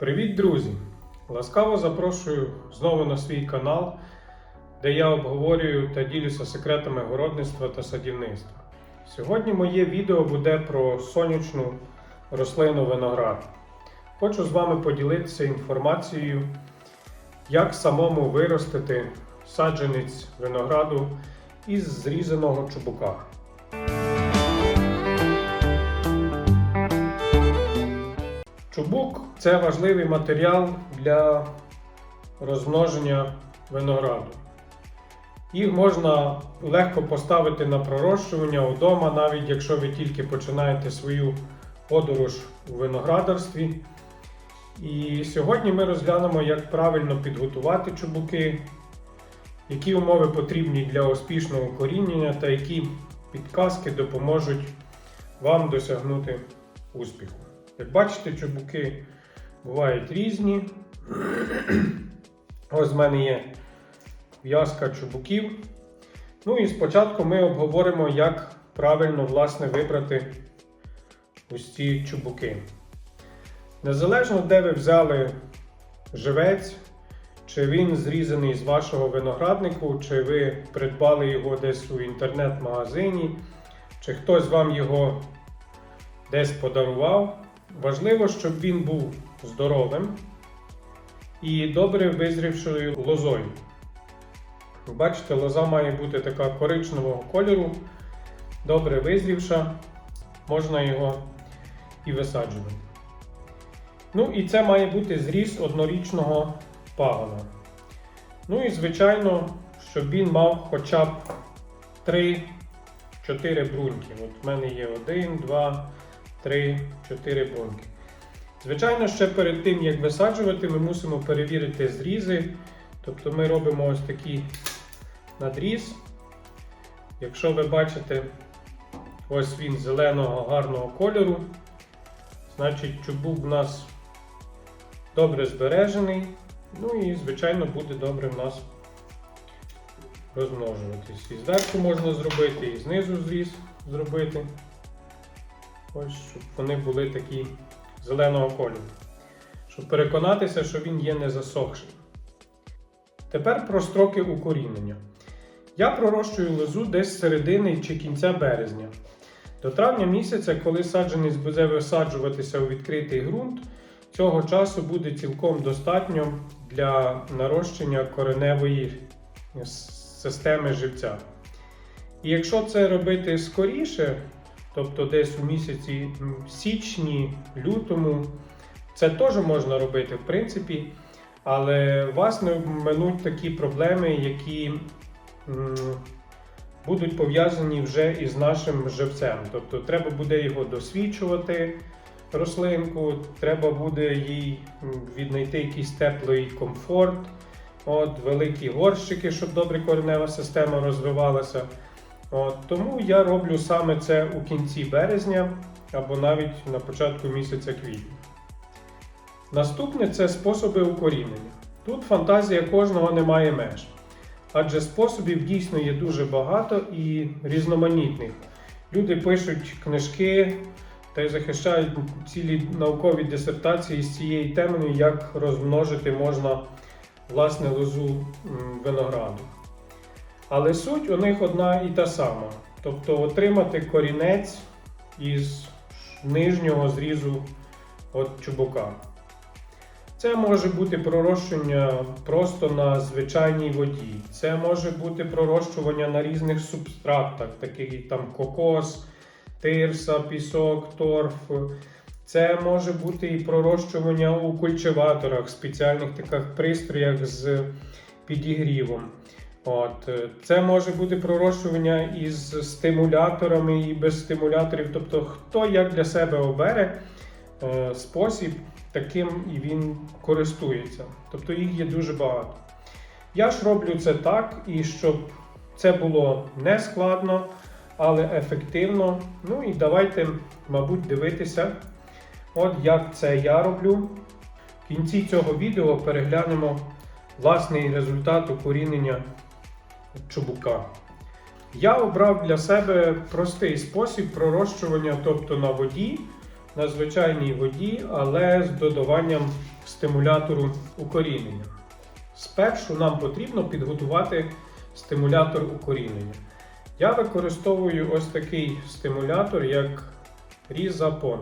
Привіт, друзі! Ласкаво запрошую знову на свій канал, де я обговорюю та ділюся секретами городництва та садівництва. Сьогодні моє відео буде про сонячну рослину виноград. Хочу з вами поділитися інформацією, як самому виростити саджанець винограду із зрізаного чубука. Чубук це важливий матеріал для розмноження винограду. Їх можна легко поставити на пророщування вдома, навіть якщо ви тільки починаєте свою подорож у виноградарстві. І сьогодні ми розглянемо, як правильно підготувати чубуки, які умови потрібні для успішного коріння та які підказки допоможуть вам досягнути успіху. Як бачите, чубуки бувають різні. Ось в мене є в'язка чубуків. Ну і спочатку ми обговоримо, як правильно власне, вибрати ось ці чубуки. Незалежно, де ви взяли живець, чи він зрізаний з вашого винограднику, чи ви придбали його десь у інтернет-магазині, чи хтось вам його десь подарував. Важливо, щоб він був здоровим і добре визрівшою лозою. Бачите, лоза має бути така коричневого кольору, добре визрівша, можна його і висаджувати. Ну і це має бути зріз однорічного пагона. Ну і, звичайно, щоб він мав хоча б 3-4 бруньки. От в мене є 1, 2, 3, 4 бруньки. Звичайно, ще перед тим, як висаджувати, ми мусимо перевірити зрізи. Тобто ми робимо ось такий надріз. Якщо ви бачите, ось він зеленого гарного кольору, значить чубук в нас добре збережений. Ну і, звичайно, буде добре в нас розмножуватись. І зверху можна зробити, і знизу зріз зробити. Ось, щоб вони були такі зеленого кольору. Щоб переконатися, що він є не засохший. Тепер про строки укорінення. Я пророщую лозу десь з середини чи кінця березня. До травня місяця, коли саджанець буде висаджуватися у відкритий ґрунт, цього часу буде цілком достатньо для нарощення кореневої системи живця. І якщо це робити скоріше, тобто десь у місяці січні, лютому, це теж можна робити, в принципі, але вас не обминуть такі проблеми, які будуть пов'язані вже із нашим живцем. Тобто треба буде його досвідчувати, рослинку, треба буде їй віднайти якийсь теплий комфорт, от, великі горщики, щоб добре коренева система розвивалася. Тому я роблю саме це у кінці березня або навіть на початку місяця квітня. Наступне це способи укорінення. Тут фантазія кожного не має меж. Адже способів дійсно є дуже багато і різноманітних. Люди пишуть книжки та й захищають цілі наукові дисертації з цією темою, як розмножити можна власне лозу винограду. Але суть у них одна і та сама. Тобто отримати корінець із нижнього зрізу от чубука. Це може бути пророщення просто на звичайній воді. Це може бути пророщування на різних субстратах, таких як там кокос, тирса, пісок, торф. Це може бути і пророщування у культиваторах, спеціальних таких пристроях з підігрівом. От, Це може бути пророщування із стимуляторами і без стимуляторів. Тобто, хто як для себе обере е, спосіб, таким і він користується. Тобто їх є дуже багато. Я ж роблю це так, і щоб це було не складно, але ефективно. Ну і давайте, мабуть, дивитися, от як це я роблю. В кінці цього відео переглянемо власний результат укорінення чубука. Я обрав для себе простий спосіб пророщування, тобто на воді, на звичайній воді, але з додаванням стимулятору укорінення. Спершу нам потрібно підготувати стимулятор укорінення. Я використовую ось такий стимулятор, як Різапон.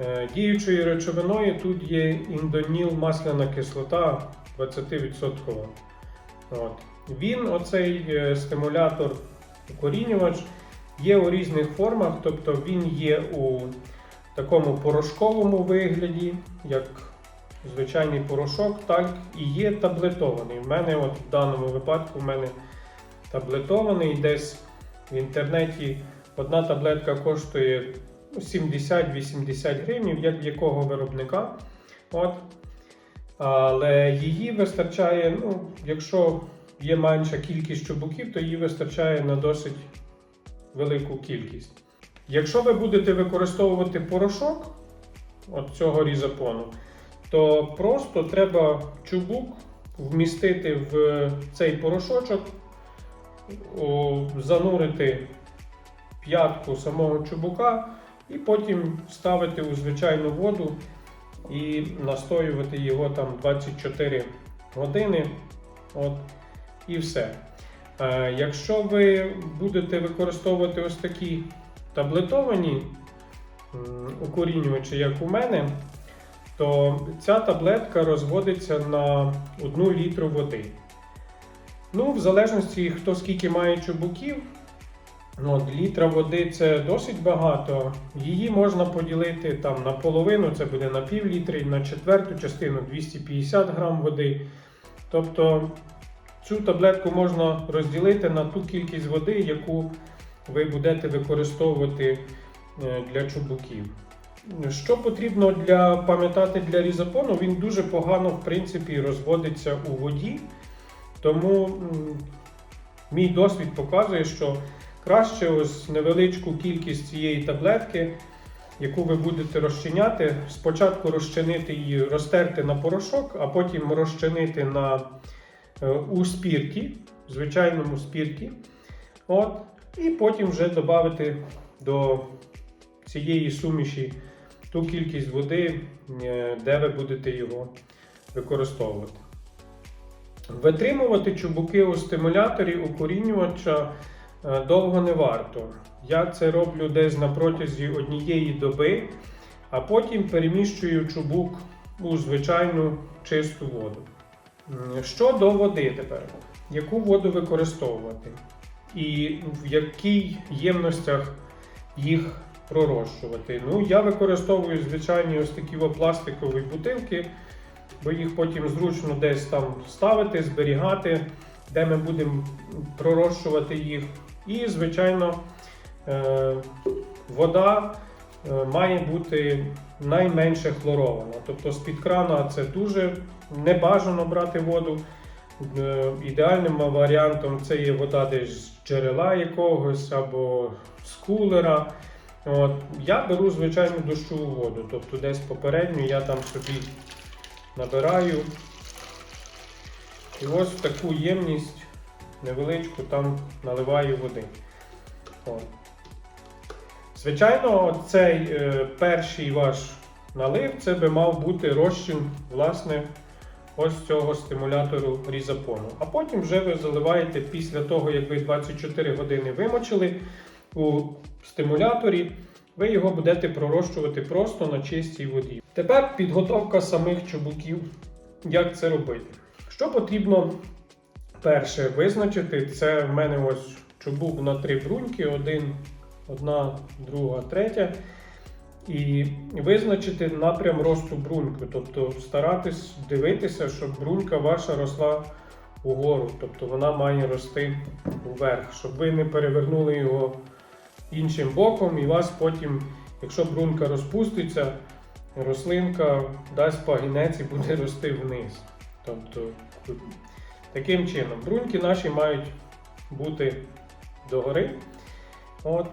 Е, Діючою речовиною тут є індоніл масляна кислота 20%. От. Він, оцей е, стимулятор укорінювач, є у різних формах, тобто він є у такому порошковому вигляді, як звичайний порошок, так і є таблетований. У мене от в даному випадку в мене таблетований десь в інтернеті одна таблетка коштує ну, 70-80 гривень, як якого виробника. От. Але її вистачає, ну, якщо є менша кількість чубуків, то її вистачає на досить велику кількість. Якщо ви будете використовувати порошок от цього різапону, то просто треба чубук вмістити в цей порошочок, занурити п'ятку самого чубука і потім ставити у звичайну воду і настоювати його там 24 години. От, і все. Е, якщо ви будете використовувати ось такі таблетовані укорінювачі, як у мене, то ця таблетка розводиться на 1 літру води. Ну, в залежності, хто скільки має чубуків, ну, літра води це досить багато. Її можна поділити там на половину, це буде на пів літри, на четверту частину 250 грам води. Тобто цю таблетку можна розділити на ту кількість води, яку ви будете використовувати е, для чубуків. Що потрібно для пам'ятати для різапону, він дуже погано в принципі розводиться у воді. Тому мій досвід показує, що краще ось невеличку кількість цієї таблетки, яку ви будете розчиняти, спочатку розчинити її, розтерти на порошок, а потім розчинити на, е, у спірті, звичайному спірті. От, і потім вже додати до цієї суміші ту кількість води, е, де ви будете його використовувати. Витримувати чубуки у стимуляторі укорінювача довго не варто. Я це роблю десь на протязі однієї доби, а потім переміщую чубук у звичайну чисту воду. Що води тепер? Яку воду використовувати? І в якій ємностях їх пророщувати? Ну, я використовую звичайні ось такі пластикові бутилки бо їх потім зручно десь там ставити, зберігати, де ми будемо пророщувати їх. І, звичайно, е, вода е, має бути найменше хлорована. Тобто з-під крана це дуже небажано брати воду. Е, Ідеальним варіантом це є вода десь з джерела якогось або з кулера. От. Я беру звичайну дощову воду, тобто десь попередню я там собі набираю. І ось в таку ємність невеличку там наливаю води. От. Звичайно, цей е, перший ваш налив це би мав бути розчин власне, ось цього стимулятору різапону. А потім вже ви заливаєте після того, як ви 24 години вимочили у стимуляторі, ви його будете пророщувати просто на чистій воді. Тепер підготовка самих чубуків. Як це робити? Що потрібно перше визначити? Це в мене ось чубук на три бруньки, один, одна, друга, третя. І визначити напрям росту бруньки, тобто старатись дивитися, щоб брунька ваша росла угору, тобто вона має рости вверх, щоб ви не перевернули його іншим боком, і вас потім, якщо брунька розпуститься, рослинка дасть пагінець і буде рости вниз. Тобто, таким чином, бруньки наші мають бути догори. От.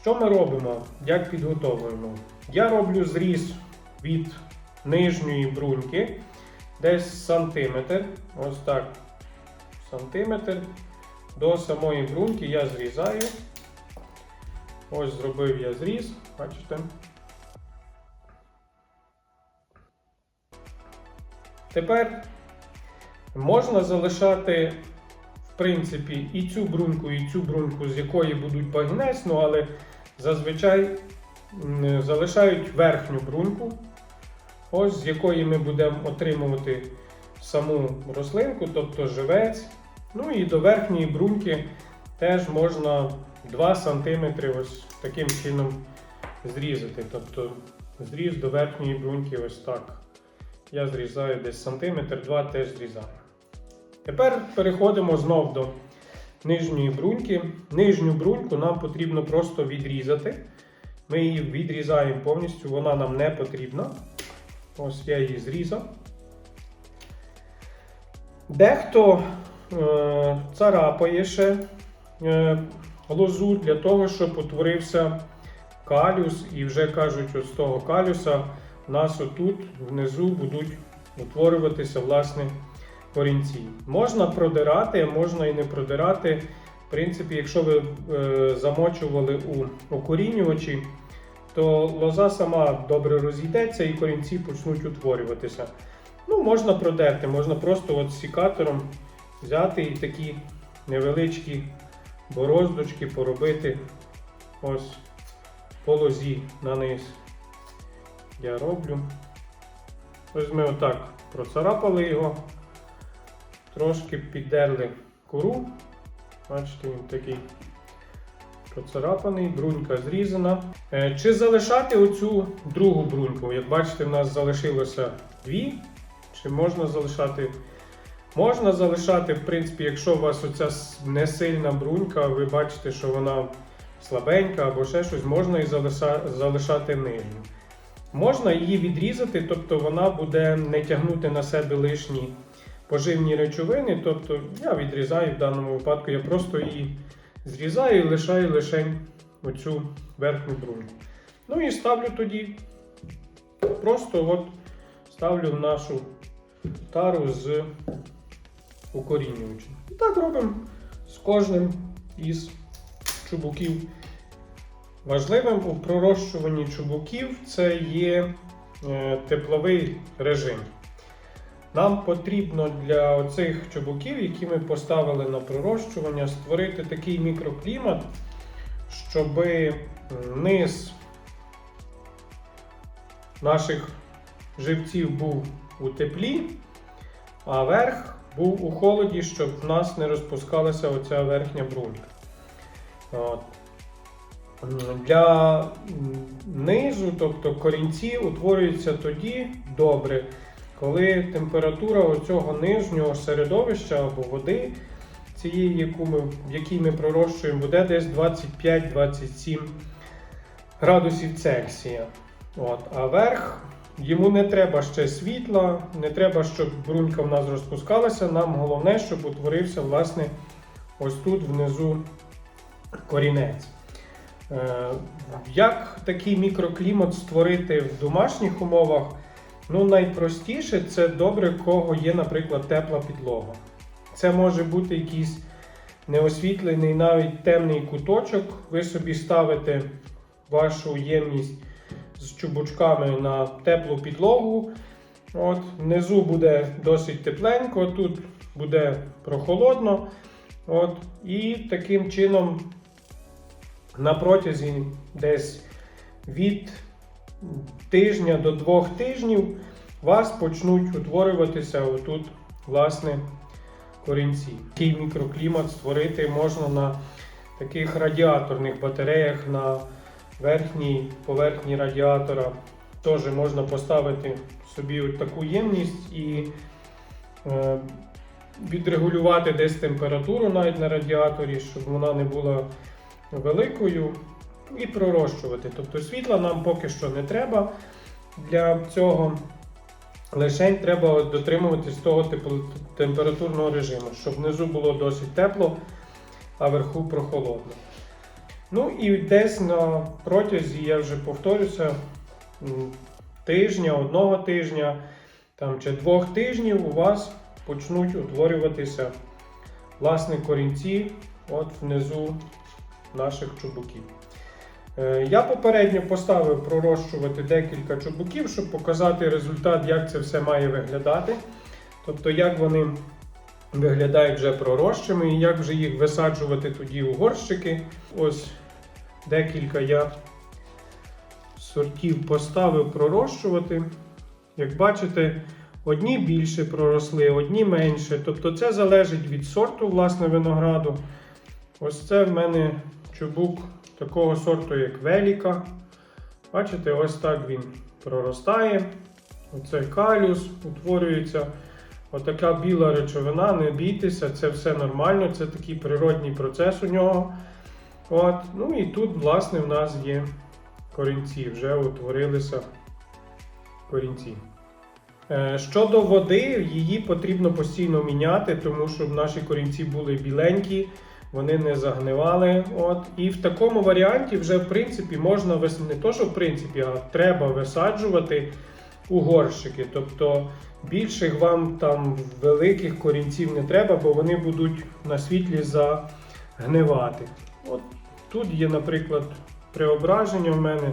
Що ми робимо? Як підготовуємо? Я роблю зріз від нижньої бруньки десь сантиметр. Ось так. Сантиметр. До самої бруньки я зрізаю. Ось зробив я зріз, бачите. Тепер можна залишати, в принципі, і цю бруньку, і цю бруньку, з якої будуть пагінець, ну, але зазвичай залишають верхню бруньку, ось з якої ми будемо отримувати саму рослинку, тобто живець. Ну і до верхньої бруньки теж можна 2 см ось таким чином зрізати. Тобто зріз до верхньої бруньки ось так. Я зрізаю десь сантиметр, два теж зрізаю. Тепер переходимо знов до нижньої бруньки. Нижню бруньку нам потрібно просто відрізати. Ми її відрізаємо повністю, вона нам не потрібна. Ось я її зрізав. Дехто е, царапає ще е, лозу для того, щоб утворився калюс, і вже кажуть, ось з того калюса у нас отут внизу будуть утворюватися власне корінці. Можна продирати, можна і не продирати. В принципі, якщо ви е, замочували у укорінювачі, то лоза сама добре розійдеться і корінці почнуть утворюватися. Ну, можна продерти, можна просто от сікатором взяти і такі невеличкі бороздочки поробити ось по лозі на низ. Я роблю. Ось ми отак процарапали його, трошки піддерли кору. Бачите, він такий процарапаний, брунька зрізана. Е, Чи залишати оцю другу бруньку? Як бачите, в нас залишилося дві. Чи можна залишати? Можна залишати, в принципі, якщо у вас оця с- несильна брунька, ви бачите, що вона слабенька або ще щось, можна і залишати нижню. Можна її відрізати, тобто вона буде не тягнути на себе лишні поживні речовини. Тобто я відрізаю в даному випадку, я просто її зрізаю і лишаю лише оцю верхню бруньку. Ну і ставлю тоді, просто от ставлю в нашу тару з укорінювачем. І так робимо з кожним із чубуків. Важливим у пророщуванні чубуків це є е, тепловий режим. Нам потрібно для оцих чубуків, які ми поставили на пророщування, створити такий мікроклімат, щоб низ наших живців був у теплі, а верх був у холоді, щоб в нас не розпускалася оця верхня брунька. Для низу, тобто корінці, утворюються тоді добре, коли температура оцього нижнього середовища або води, цієї, яку ми, в якій ми пророщуємо, буде десь 25-27 градусів Цельсія. От. А верх йому не треба ще світла, не треба, щоб брунька в нас розпускалася. Нам головне, щоб утворився власне ось тут внизу корінець. Е, Як такий мікроклімат створити в домашніх умовах? Ну, найпростіше це добре, кого є, наприклад, тепла підлога. Це може бути якийсь неосвітлений, навіть темний куточок. Ви собі ставите вашу ємність з чубучками на теплу підлогу. От, внизу буде досить тепленько, тут буде прохолодно. От, і таким чином на протязі десь від тижня до двох тижнів у вас почнуть утворюватися отут, власне, корінці. Такий мікроклімат створити можна на таких радіаторних батареях на верхній поверхні радіатора. Теж можна поставити собі таку ємність і е, відрегулювати десь температуру навіть на радіаторі, щоб вона не була великою, і пророщувати. Тобто світла нам поки що не треба для цього. Лише треба дотримуватись того типу температурного режиму, щоб внизу було досить тепло, а вверху прохолодно. Ну і десь на протязі, я вже повторюся, тижня, одного тижня там, чи двох тижнів у вас почнуть утворюватися власне корінці от внизу наших чубуків. Е, Я попередньо поставив пророщувати декілька чубуків, щоб показати результат, як це все має виглядати. Тобто, як вони виглядають вже пророщими і як вже їх висаджувати тоді у горщики. Ось декілька я сортів поставив пророщувати. Як бачите, одні більше проросли, одні менше. Тобто це залежить від сорту власне винограду. Ось це в мене чубук такого сорту, як Веліка. Бачите, ось так він проростає. Оце калюс утворюється. Отака біла речовина, не бійтеся, це все нормально, це такий природній процес у нього. От. Ну і тут, власне, в нас є корінці, вже утворилися корінці. Е, Щодо води, її потрібно постійно міняти, тому щоб наші корінці були біленькі, вони не загнивали. От. І в такому варіанті вже в принципі можна вис- не то, що в принципі, а треба висаджувати у горщики. Тобто більших вам там великих корінців не треба, бо вони будуть на світлі загнивати. От тут є, наприклад, преображення в мене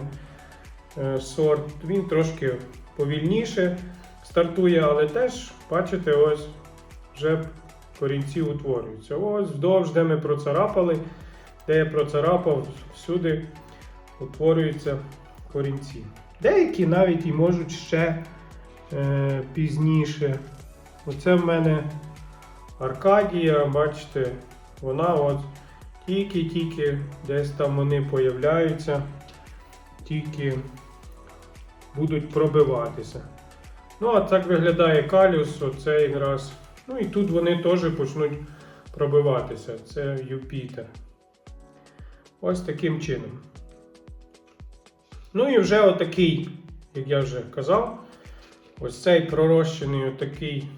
е, сорт. Він трошки повільніше стартує, але теж, бачите, ось вже корінці утворюються. Ось вдовж, де ми процарапали, де я процарапав, всюди утворюються корінці. Деякі навіть і можуть ще е, пізніше. Оце в мене Аркадія, бачите, вона от тільки-тільки десь там вони появляються, тільки будуть пробиватися. Ну, а так виглядає калюс, оце якраз. Ну і тут вони теж почнуть пробиватися. Це Юпітер. Ось таким чином. Ну і вже отакий, як я вже казав, ось цей пророщений отакий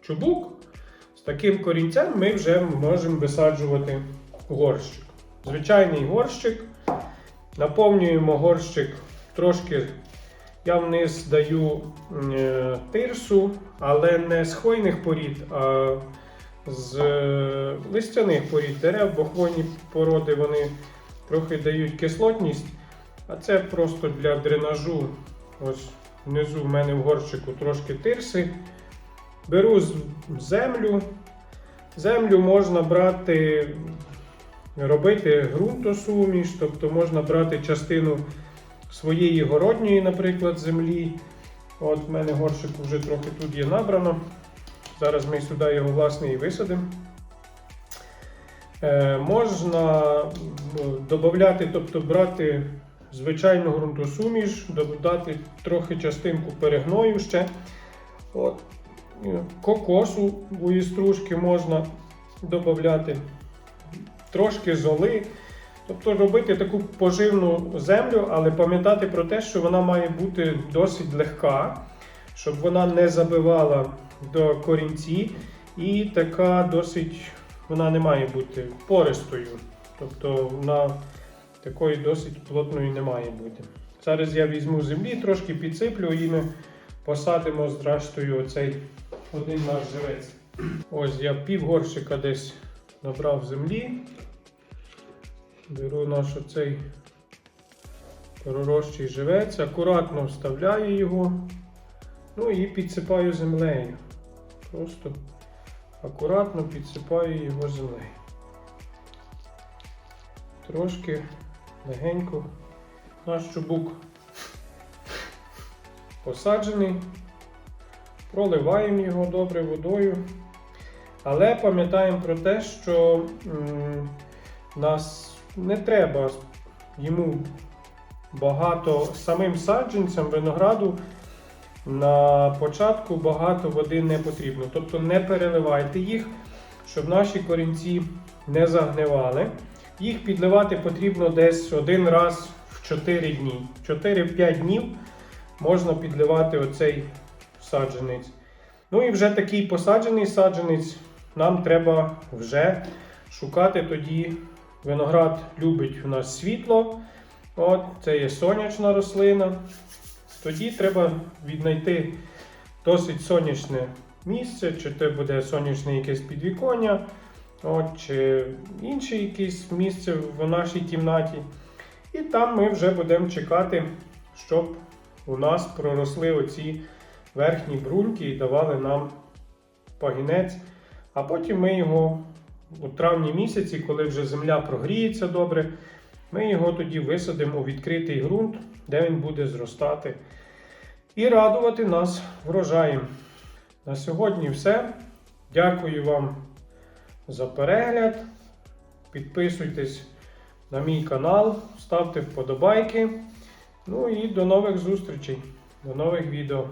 чубук. З таким корінцем ми вже можемо висаджувати горщик. Звичайний горщик. Наповнюємо горщик трошки. Я вниз даю е, тирсу, але не з хвойних порід, а з е, листяних порід дерев, бо хвойні породи вони трохи дають кислотність. А це просто для дренажу. Ось внизу в мене в горщику трошки тирси. Беру землю. Землю можна брати, робити ґрунтосуміш, тобто можна брати частину своєї городньої, наприклад, землі. От в мене горщик вже трохи тут є набрано. Зараз ми сюди його власне і висадимо. Е, можна додати, тобто брати звичайну ґрунтосуміш, додати трохи частинку перегною ще. От. Е, Кокосової стружки можна додати, трошки золи. Тобто робити таку поживну землю, але пам'ятати про те, що вона має бути досить легка, щоб вона не забивала до корінці, і така досить вона не має бути пористою. Тобто вона такої досить плотної не має бути. Зараз я візьму землі, трошки підсиплю і ми посадимо зрештою оцей один наш живець. Ось я пів горщика десь набрав землі. Беру наш оцей пророщий живець, акуратно вставляю його, ну і підсипаю землею. Просто акуратно підсипаю його землею. Трошки легенько. Наш чубук посаджений, проливаємо його добре водою. Але пам'ятаємо про те, що м, нас не треба йому багато самим саджанцям винограду на початку багато води не потрібно. Тобто не переливайте їх, щоб наші корінці не загнивали. Їх підливати потрібно десь один раз в 4 дні. 4-5 днів можна підливати оцей саджанець. Ну і вже такий посаджений саджанець нам треба вже шукати тоді. Виноград любить у нас світло. От, це є сонячна рослина. Тоді треба віднайти досить сонячне місце, чи це буде сонячне якесь підвіконня, от, чи інше якесь місце в нашій кімнаті. І там ми вже будемо чекати, щоб у нас проросли оці верхні бруньки і давали нам пагінець. А потім ми його у травні місяці, коли вже земля прогріється добре, ми його тоді висадимо у відкритий ґрунт, де він буде зростати і радувати нас врожаєм. На сьогодні все. Дякую вам за перегляд. Підписуйтесь на мій канал, ставте вподобайки. Ну і до нових зустрічей, до нових відео.